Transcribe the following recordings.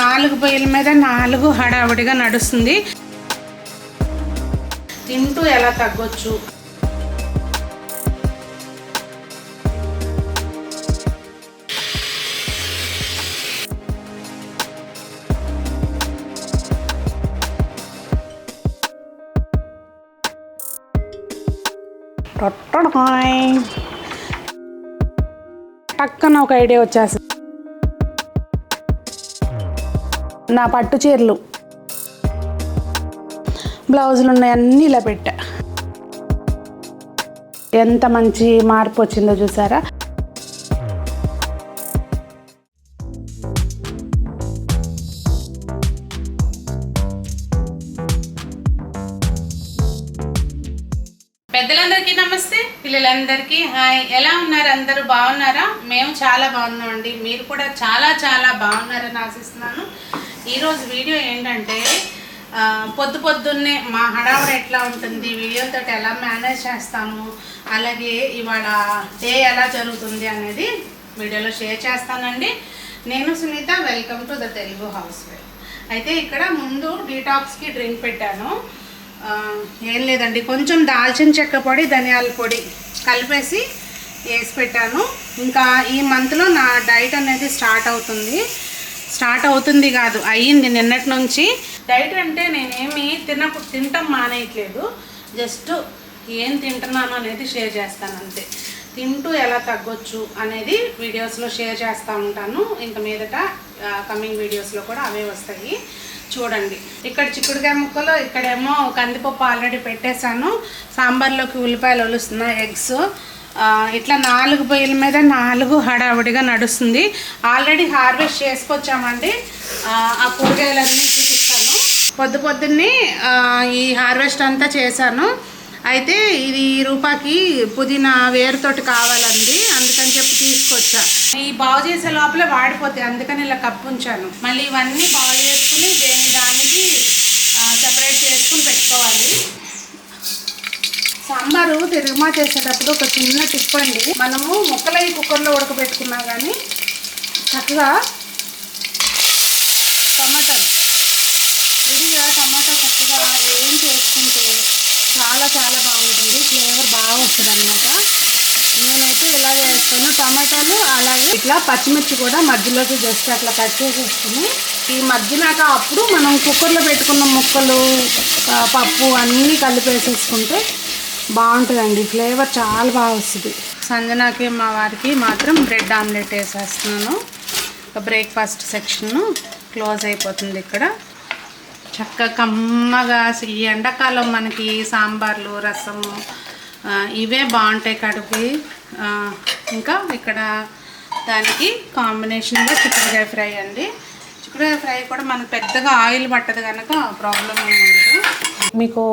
నాలుగు పొయ్యిల మీద నాలుగు హడావుడిగా నడుస్తుంది. తింటూ ఎలా తగ్గొచ్చు? టక్కన ఒక ఐడియా వచ్చేస్తుంది. నా పట్టు చీరలు. బ్లౌజులు ఉన్నాయి అన్నీ ఇలా పెట్టా. ఎంత మంచి మార్పు వచ్చిందో చూసారా? పెద్దలందరికీ నమస్తే పిల్లలందరికీ హాయ్. ఎలా ఉన్నారు? అందరూ బాగున్నారా? మేము చాలా బాగున్నామండి. మీరు కూడా చాలా చాలా బాగున్నారని ఆశిస్తున్నాను. ఈరోజు వీడియో ఏంటంటే పొద్దు పొద్దున్నే మా హడావుడు ఎట్లా ఉంటుంది వీడియోతో ఎలా మేనేజ్ చేస్తాము అలాగే ఇవాళ డే ఎలా జరుగుతుంది అనేది వీడియోలో షేర్ చేస్తానండి. నేను Sunitha welcome to the Telugu housewife అయితే ఇక్కడ ముందు డీటాక్స్కి డ్రింక్ పెట్టాను. ఏం లేదండి కొంచెం దాల్చిన చెక్క పొడి ధనియాల పొడి కలిపేసి వేసి పెట్టాను. ఇంకా ఈ మంత్లో నా డైట్ అనేది స్టార్ట్ అవుతుంది. స్టార్ట్ అవుతుంది కాదు అయ్యింది నిన్నటి నుంచి. డైట్ అంటే నేనేమి తినకు తినటం మానేయట్లేదు. జస్ట్ ఏం తింటున్నాను అనేది షేర్ చేస్తాను అంతే. తింటూ ఎలా తగ్గొచ్చు అనేది వీడియోస్లో షేర్ చేస్తూ ఉంటాను. ఇంకా మీదట కమింగ్ వీడియోస్లో కూడా అవే వస్తాయి. చూడండి. ఇక్కడ చిక్కుడుకాయ ముక్కలు ఇక్కడేమో కందిపప్పు ఆల్రెడీ పెట్టేశాను. సాంబార్లోకి ఉల్లిపాయలు ఒలుస్తున్నాయి ఎగ్స్. ఇట్లా నాలుగు పొయ్యిల మీద నాలుగు హడావుడిగా నడుస్తుంది. ఆల్రెడీ హార్వెస్ట్ చేసుకొచ్చామండి. ఆ, కూరగాయలన్నీ చూపిస్తాను. పొద్దు పొద్దున్నే ఈ హార్వెస్ట్ అంతా చేశాను. అయితే ఇది రూపాకి పుదీనా వేరుతోటి కావాలండి. అందుకని చెప్పి తీసుకొచ్చా. ఈ బాగు చేసే లోపల వాడిపోతాయి. అందుకని ఇలా కప్పు ఉంచాను మళ్ళీ ఇవన్నీ బాగు చేసుకుని దేని దానికి సెపరేట్ చేసుకుని పెట్టుకోవాలి సాంబారు తిరుగుమా చేసేటప్పుడు ఒక చిన్న టిప్ అండి. మనము ముక్కలై కుక్కర్లో ఉడకబెట్టుకున్నా కానీ చక్కగా టమాటాలు విడిగా టమాటా చక్కగా ఏం చేసుకుంటే చాలా చాలా బాగుంటుంది. ఫ్లేవర్ బాగా వస్తుంది అనమాట నేనైతే ఇలా చేస్తాను టమాటాలు అలాగే ఇట్లా పచ్చిమిర్చి కూడా మధ్యలోకి జస్ట్ అట్లా కట్ చేసేసుకుని ఈ మధ్యనాక అప్పుడు మనం కుక్కర్లో పెట్టుకున్న ముక్కలు పప్పు అన్నీ కలిపేసేసుకుంటే బాగుంటుందండి. ఫ్లేవర్ చాలా బాగా వస్తుంది. సంజనాకి మా వారికి మాత్రం బ్రెడ్ ఆమ్లెట్ వేసేస్తున్నాను. బ్రేక్ఫాస్ట్ సెక్షన్ క్లోజ్ అయిపోతుంది ఇక్కడ. చక్కగా కమ్మగా ఈ ఎండాకాలం మనకి సాంబార్లు రసము ఇవే బాగుంటాయి కడుపు ఇంకా ఇక్కడ దానికి కాంబినేషన్గా చిక్కుడుకాయ ఫ్రై అండి. చిక్కుడుకాయ ఫ్రై కూడా మనకు పెద్దగా ఆయిల్ పట్టదు కనుక ప్రాబ్లం ఏమి ఉండదు. మీకు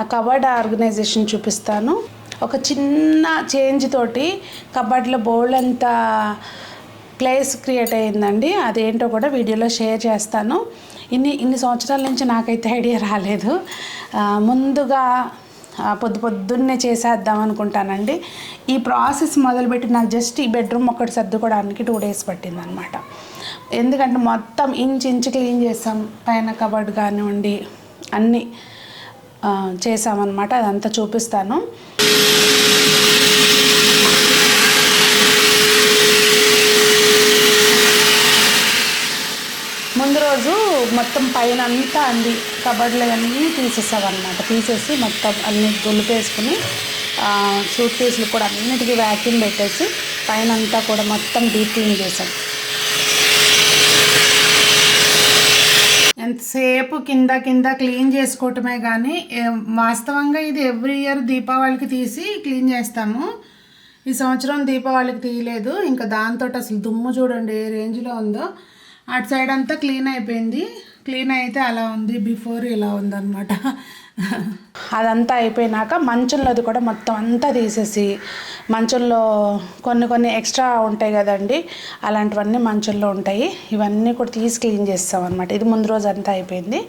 ఆ కబర్డ్ ఆర్గనైజేషన్ చూపిస్తాను. ఒక చిన్న చేంజ్ తోటి కబడ్లో బౌల్ అంతా ప్లేస్ క్రియేట్ అయ్యిందండి. అదేంటో కూడా వీడియోలో షేర్ చేస్తాను. ఇన్ని ఇన్ని సంవత్సరాల నుంచి నాకైతే ఐడియా రాలేదు. ముందుగా పొద్దు పొద్దున్నే చేసేద్దాం అనుకుంటానండి. ఈ ప్రాసెస్ మొదలుపెట్టి నాకు జస్ట్ ఈ బెడ్రూమ్ ఒకటి సర్దుకోవడానికి టూ డేస్ పట్టింది అనమాట ఎందుకంటే మొత్తం ఇంచ్ ఇంచ్ క్లీన్ చేసాం పైన కబర్డ్ కానివ్వండి అన్నీ. చేసామన్నమాట అదంతా చూపిస్తాను. ముందు రోజు మొత్తం పైన అంతా అంది కబర్డ్లు అన్నీ తీసేసామన్నమాట తీసేసి మొత్తం అన్ని దులిపేసుకుని సూట్ కేసులు కూడా అన్నిటికీ వ్యాక్యూమ్ పెట్టేసి పైన అంతా కూడా మొత్తం డీప్ క్లీన్ చేసాం ఎంతసేపు కింద కింద క్లీన్ చేసుకోవటమే కానీ వాస్తవంగా ఇది ఎవ్రీ ఇయర్ దీపావళికి తీసి క్లీన్ చేస్తాము. ఈ సంవత్సరం దీపావళికి తీయలేదు. ఇంకా దాంతో అసలు దుమ్ము చూడండి ఏ రేంజ్లో ఉందో. అటు సైడ్ అంతా క్లీన్ అయిపోయింది. క్లీన్ అయితే అలా ఉంది బిఫోర్ ఇలా ఉందన్నమాట. అదంతా అయిపోయినాక మంచంలోది కూడా మొత్తం అంతా తీసేసి మంచంలో కొన్ని కొన్ని ఎక్స్ట్రా ఉంటాయి కదండి అలాంటివన్నీ మంచంలో ఉంటాయి. ఇవన్నీ కూడా తీసి క్లీన్ చేస్తాం అనమాట ఇది ముందు రోజు అంతా అయిపోయింది.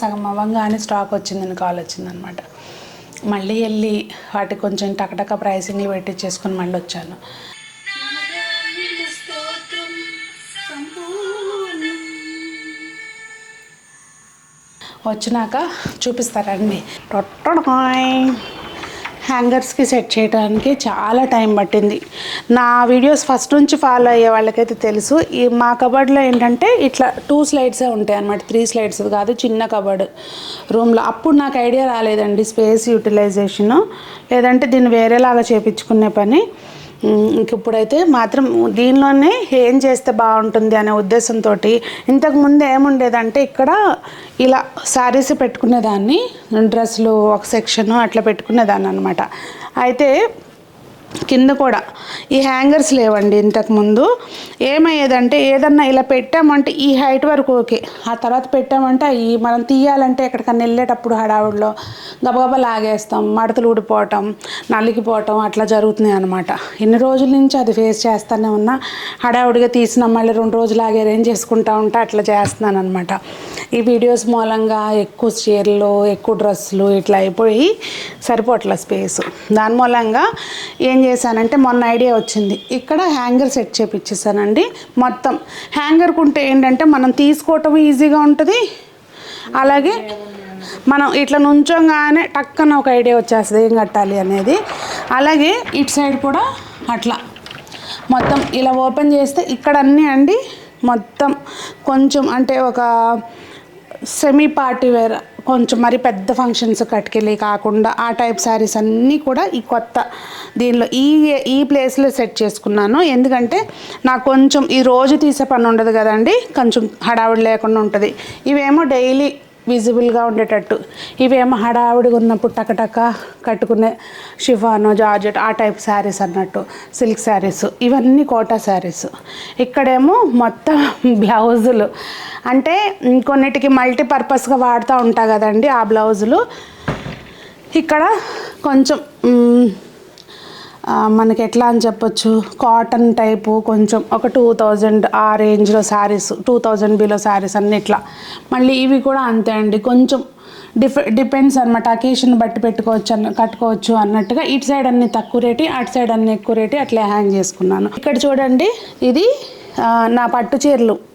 సగం అవ్వంగానే స్టాక్ వచ్చిందని కాల్ వచ్చిందనమాట మళ్ళీ వెళ్ళి వాటికి కొంచెం టకటక ప్రైసింగ్లు పెట్టించేసుకొని మళ్ళీ వచ్చాను వచ్చినాక చూపిస్తారండి. టొట్టడాయ్ హ్యాంగర్స్కి సెట్ చేయడానికి చాలా టైం పట్టింది. నా వీడియోస్ ఫస్ట్ నుంచి ఫాలో అయ్యే వాళ్ళకైతే తెలుసు. ఈ మా కబర్డ్లో ఏంటంటే ఇట్లా టూ స్లైడ్సే ఉంటాయి అన్నమాట. త్రీ స్లైడ్స్ కాదు చిన్న కబర్డ్ రూమ్లో. అప్పుడు నాకు ఐడియా రాలేదండి స్పేస్ యూటిలైజేషను. లేదంటే దీన్ని వేరేలాగా చేపించుకునే పని. ఇంక ఇప్పుడైతే మాత్రం దీనిలోనే ఏం చేస్తే బాగుంటుంది అనే ఉద్దేశంతో ఇంతకుముందు ఏముండేదంటే ఇక్కడ ఇలా శారీస్ పెట్టుకునేదాన్ని డ్రెస్సులు ఒక సెక్షన్ అట్లా పెట్టుకునేదాన్ని అనమాట అయితే కింద కూడా. ఈ హ్యాంగర్స్ లేవండి ఇంతకుముందు ఏమయ్యేదంటే ఏదన్నా ఇలా పెట్టామంటే ఈ హైట్ వరకు ఓకే. ఆ తర్వాత పెట్టామంటే ఈ మనం తీయాలంటే ఎక్కడికన్నా వెళ్ళేటప్పుడు హడావుడిలో గబగబా లాగేస్తాం. మడతలు ఊడిపోవటం నలిగిపోవటం అట్లా జరుగుతున్నాయి అనమాట ఇన్ని రోజుల నుంచి అది ఫేస్ చేస్తూనే ఉన్నా హడావుడిగా తీసిన మళ్ళీ రెండు రోజులు ఆగి అరేంజ్ చేసుకుంటా ఉంటా అట్లా చేస్తున్నాను అనమాట ఈ వీడియోస్ మూలంగా ఎక్కువ చీరలు ఎక్కువ డ్రెస్సులు ఇట్లా అయిపోయి సరిపోట్ల స్పేస్ దాని మూలంగా ఏం చేశానంటే మొన్న ఐడియా వచ్చింది. ఇక్కడ హ్యాంగర్ సెట్ చేపించేసానండి మొత్తం. హ్యాంగర్ ఉంటే ఏంటంటే మనం తీసుకోవటం ఈజీగా ఉంటుంది. అలాగే మనం ఇట్లా నుంచోగానే టక్కన ఒక ఐడియా వచ్చేస్తుంది ఏం కట్టాలి అనేది. అలాగే ఇటు సైడ్ కూడా అట్లా. మొత్తం ఇలా ఓపెన్ చేస్తే ఇక్కడ అన్నీ అండి మొత్తం కొంచెం అంటే ఒక సెమీ పార్టీ వేర్ కొంచెం మరి పెద్ద ఫంక్షన్స్ కట్టుకెళ్ళి కాకుండా ఆ టైప్ శారీస్ అన్నీ కూడా ఈ కొత్త దీనిలో ఈ ఈ ప్లేస్లో సెట్ చేసుకున్నాను. ఎందుకంటే నాకు కొంచెం ఈ రోజు తీసే పని ఉండదు కదండి. కొంచెం హడావిడి లేకుండా ఉంటుంది. ఇవేమో డైలీ విజిబుల్గా ఉండేటట్టు. ఇవేమో హడావిడిగా ఉన్నప్పుడు టకటక కట్టుకునే షిఫాను జార్జెట్ ఆ టైప్ శారీస్ అన్నట్టు సిల్క్ శారీస్ ఇవన్నీ కోటా శారీస్. ఇక్కడేమో మొత్తం బ్లౌజులు. అంటే కొన్నిటికి మల్టీపర్పస్గా వాడుతూ ఉంటా కదండి ఆ బ్లౌజులు. ఇక్కడ కొంచెం మనకి ఎట్లా అని చెప్పొచ్చు? కాటన్ టైపు కొంచెం ఒక టూ థౌజండ్ ఆ రేంజ్లో saris two thousand below saris అన్ని ఇట్లా. మళ్ళీ ఇవి కూడా అంతే అండి. కొంచెం డిఫ డిపెండ్స్ అనమాట అకేషన్ బట్టి పెట్టుకోవచ్చు అన్న కట్టుకోవచ్చు అన్నట్టుగా. ఇటు సైడ్ అన్ని తక్కువ రేటు అటు సైడ్ అన్ని ఎక్కువ రేటు అట్లా హ్యాంగ్ చేసుకున్నాను. ఇక్కడ చూడండి ఇది నా పట్టు చీరలు.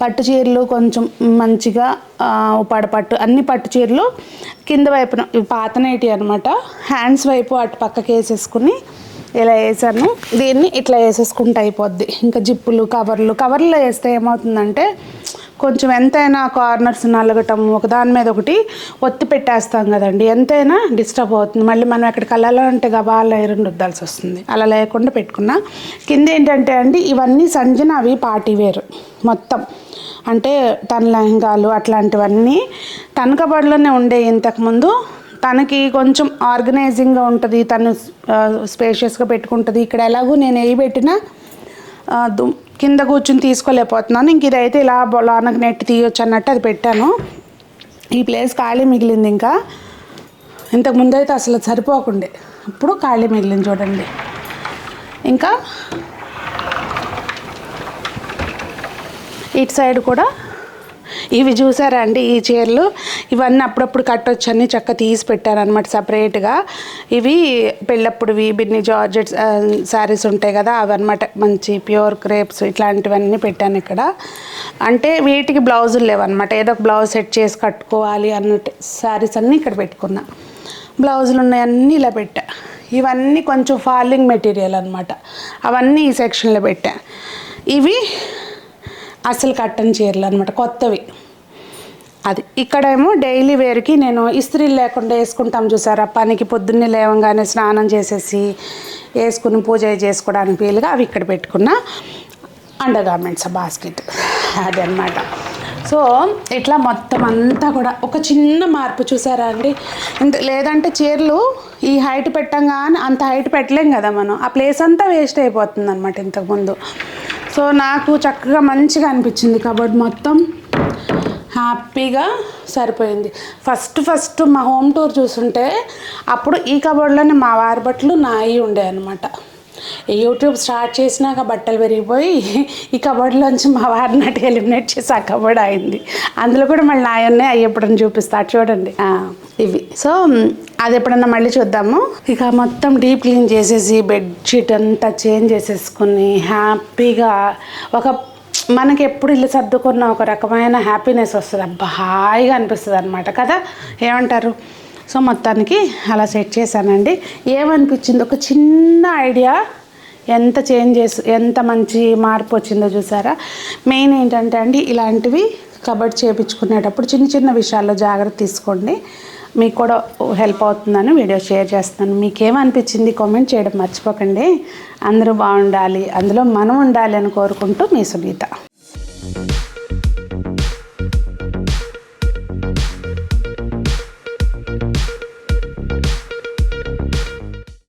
పట్టు చీరలు కొంచెం మంచిగా పడపట్టు అన్ని పట్టు చీరలు కింద వైపున పాత నేటి అనమాట హ్యాండ్స్ వైపు అటు పక్కకి వేసేసుకుని ఇలా వేసాను. దీన్ని ఇట్లా వేసేసుకుంటే అయిపోద్ది. ఇంకా జిప్పులు కవర్లు కవర్లో వేస్తే ఏమవుతుందంటే కొంచెం ఎంతైనా కార్నర్స్ నలగటం ఒకదాని మీద ఒకటి ఒత్తి పెట్టేస్తాం కదండి. ఎంతైనా డిస్టర్బ్ అవుతుంది. మళ్ళీ మనం ఎక్కడికి వెళ్ళాలంటే గబాల ఐరన్ రుద్దాల్సి వస్తుంది. అలా లేకుండా పెట్టుకున్నా. కింద ఏంటంటే అండి ఇవన్నీ సంజనవి పార్టీ వేరు. మొత్తం. అంటే తన లెహంగాలు అట్లాంటివన్నీ తన కబడ్లోనే ఉండే ఇంతకుముందు తనకి కొంచెం ఆర్గనైజింగ్గా ఉంటుంది తను స్పేషియస్గా పెట్టుకుంటుంది. ఇక్కడ ఎలాగో నేను ఏ పెట్టినా దు- కింద కూర్చుని తీసుకోలేకపోతున్నాను. ఇంక ఇదైతే ఇలా బొలానకు నెట్ తీయొచ్చు అన్నట్టు అది పెట్టాను. ఈ ప్లేస్ ఖాళీ మిగిలింది ఇంకా. ఇంతకు ముందు అయితే అసలు సరిపోకుండే. ఇప్పుడు ఖాళీ మిగిలింది చూడండి. ఇంకా ఇటు సైడ్ కూడా. ఇవి చూసారా అండి ఈ చీరలు? ఇవన్నీ అప్పుడప్పుడు కట్టొచ్చని చక్క తీసి పెట్టాను అనమాట సపరేట్గా. ఇవి పెళ్ళప్పుడువి బిన్ని జార్జెట్ శారీస్ ఉంటాయి కదా అవన్నమాట. మంచి ప్యూర్ క్రేప్స్ ఇట్లాంటివన్నీ పెట్టాను ఇక్కడ. అంటే వీటికి బ్లౌజులు లేవన్నమాట. ఏదో ఒక బ్లౌజ్ సెట్ చేసి కట్టుకోవాలి అన్నట్టు శారీస్ అన్నీ ఇక్కడ పెట్టుకున్నా. బ్లౌజులు ఉన్నాయన్నీ ఇలా పెట్టా. ఇవన్నీ కొంచెం ఫాలింగ్ మెటీరియల్ అనమాట అవన్నీ ఈ సెక్షన్లో పెట్టా. ఇవి అసలు కట్టని చీరలు అనమాట కొత్తవి. అది ఇక్కడేమో డైలీ వేర్కి నేను ఇస్త్రీలు లేకుండా వేసుకుంటాం చూసారా? పనికి పొద్దున్నే లేవంగానే స్నానం చేసేసి వేసుకుని పూజ చేసుకోవడానికి వీలుగా అవి ఇక్కడ పెట్టుకున్న అండర్ గార్మెంట్స్ బాస్కెట్. అది అనమాట సో ఇట్లా మొత్తం అంతా కూడా ఒక చిన్న మార్పు చూసారా అండి? ఇంత లేదంటే చీరలు ఈ హైట్ పెట్టంగానే అంత హైట్ పెట్టలేం కదా మనం. ఆ ప్లేస్ అంతా వేస్ట్ అయిపోతుంది అనమాట ఇంతకుముందు సో నాకు చక్కగా మంచిగా అనిపించింది కబోర్డ్ మొత్తం. హ్యాపీగా సరిపోయింది. ఫస్ట్ ఫస్ట్ మా హోమ్ టూర్ చూసుంటే అప్పుడు ఈ కబోర్డ్లోనే మా వారి బట్టలు నాయి ఉండే అనమాట యూట్యూబ్ స్టార్ట్ చేసినాక బట్టలు పెరిగిపోయి ఈ కబోర్డ్లోంచి మా వారిని అటు ఎలిమినేట్ చేసి ఆ కబోర్డ్ అయింది అందులో కూడా మళ్ళీ నాయన్నే అయ్యప్పుడని చూపిస్తా. చూడండి. ఇవి. సో అది ఎప్పుడన్నా మళ్ళీ చూద్దాము. ఇక మొత్తం డీప్ క్లీన్ చేసేసి బెడ్షీట్ అంతా చేంజ్ చేసేసుకుని హ్యాపీగా ఒక మనకి ఎప్పుడు ఇల్లు సర్దుకున్న ఒక రకమైన హ్యాపీనెస్ వస్తుంది. అబ్బా హాయిగా అనిపిస్తుంది అనమాట కదా? ఏమంటారు? సో మొత్తానికి అలా సెట్ చేశానండి. ఏమనిపించింది? ఒక చిన్న ఐడియా. ఎంత చేంజ్ చేసి ఎంత మంచి మార్పు వచ్చిందో చూసారా? మెయిన్ ఏంటంటే అండి ఇలాంటివి కబడ్ చేయించుకునేటప్పుడు చిన్న చిన్న విషయాల్లో జాగ్రత్త తీసుకోండి. మీకు కూడా హెల్ప్ అవుతుందని వీడియో షేర్ చేస్తాను మీకేమనిపించింది కామెంట్ చేయడం మర్చిపోకండి. అందరూ బాగుండాలి. అందులో మనం ఉండాలి అని కోరుకుంటూ మీ సునీత.